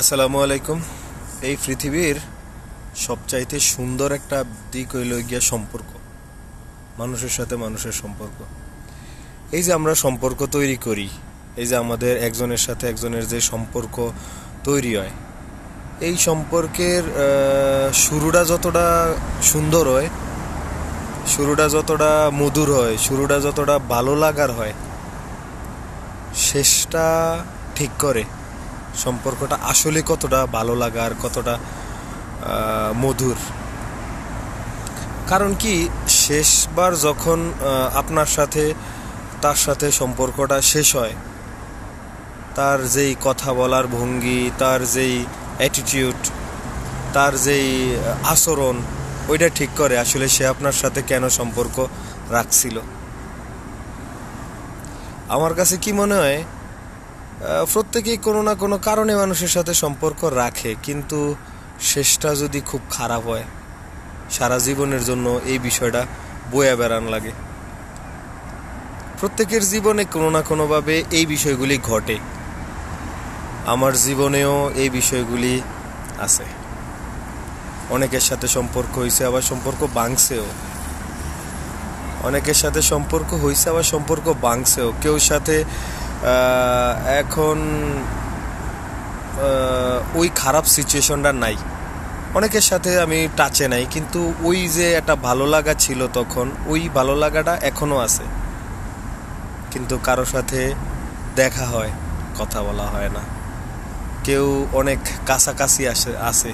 আসসালামু আলাইকুম। এই পৃথিবীর সবচাইতে সুন্দর একটা দিক হইল গিয়া সম্পর্ক। মানুষের সাথে মানুষের সম্পর্ক। এই যে আমরা সম্পর্ক তৈরি করি, এই যে আমাদের একজনের সাথে একজনের যে সম্পর্ক তৈরি হয়, এই সম্পর্কের শুরুটা যতটা সুন্দর হয়, শুরুটা যতটা মধুর হয়, শুরুটা যতটা ভালো লাগার হয়, শেষটা ঠিক করে। সম্পর্কটা আসলে কতটা ভালো লাগার কতটা মধুর। কারণ কি, শেষবার যখন আপনার সাথে, তার সাথে সম্পর্কটা শেষ হয়, তার যেই কথা বলার ভঙ্গি, তার যেই অ্যাটিটিউড তার যেই আচরণ, ওইটা ঠিক করে আসলে সে আপনার সাথে কেন সম্পর্ক রাখছিল। আমার কাছে কি মনে হয় প্রত্যেকেই কোনো না কোনো কারণে মানুষের সাথে সম্পর্ক রাখে, কিন্তু শেষটা যদি খুব খারাপ হয়, সারা জীবনের জন্য এই বিষয়টা বয়া বেড়ান লাগে। প্রত্যেকের জীবনে কোনো না কোনোভাবে এই বিষয়গুলি ঘটে। আমার জীবনেও এই বিষয়গুলি আছে। অনেকের সাথে সম্পর্ক হয়েছে, আবার সম্পর্ক ভাঙছেও। অনেকের সাথে সম্পর্ক হয়েছে, আবার সম্পর্ক ভাঙছেও। কেউ সাথে এখন ওই খারাপ সিচুয়েশনটা নাই। অনেকের সাথে আমি টাচে নাই, কিন্তু ওই যে একটা ভালো লাগা ছিল তখন, ওই ভালো লাগাটা এখনও আছে। কিন্তু কারও সাথে দেখা হয়, কথা বলা হয় না। কেউ অনেক কাছাকাছি আসে আসে,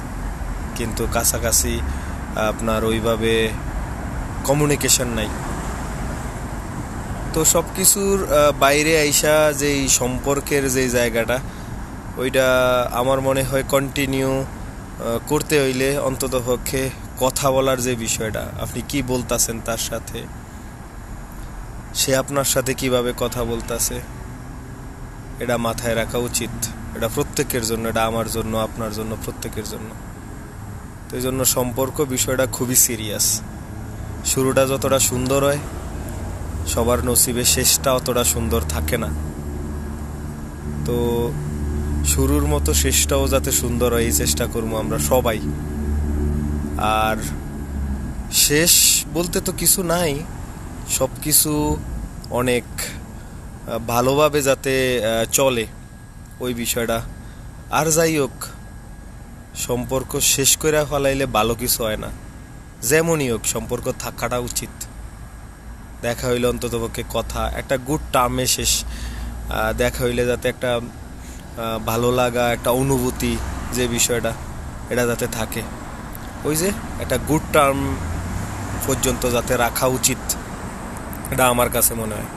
কিন্তু কাছাকাছি আপনার ওইভাবে কমিউনিকেশন নাই। তো সব কিছুর বাইরে আইসা যেই সম্পর্কের যে জায়গাটা, ওইটা আমার মনে হয় কন্টিনিউ করতে হইলে অন্তত পক্ষে কথা বলার যে বিষয়টা, আপনি কি বলতাছেন তার সাথে? সে আপনার সাথে কীভাবে কথা বলতাছে? এটা মাথায় রাখা উচিত। এটা প্রত্যেকের জন্য, এটা আমার জন্য, আপনার জন্য, প্রত্যেকের জন্য। তো এই জন্য সম্পর্ক বিষয়টা খুবই সিরিয়াস শুরুটা যতটা সুন্দর হয় সবার নসিবে শেষটা অতটা সুন্দর থাকে না। তো শুরুর মতো শেষটাও যাতে সুন্দর হয়, এই চেষ্টা করব আমরা সবাই। আর শেষ বলতে তো কিছু নাই সব কিছু অনেক ভালোভাবে যাতে চলে ওই বিষয়টা। আর যাই হোক, সম্পর্ক শেষ করে ফেলাইলে ভালো কিছু হয় না। যেমনই হোক, সম্পর্ক থাকাটা উচিত। দেখা হইলে অন্ততপক্ষে কথা, একটা গুড টার্মে শেষ দেখা হইলে যাতে একটা ভালো লাগা, একটা অনুভূতি যে বিষয়টা, এটা যাতে থাকে। ওই যে, একটা গুড টার্ম পর্যন্ত যাতে রাখা উচিত, এটা আমার কাছে মনে হয়।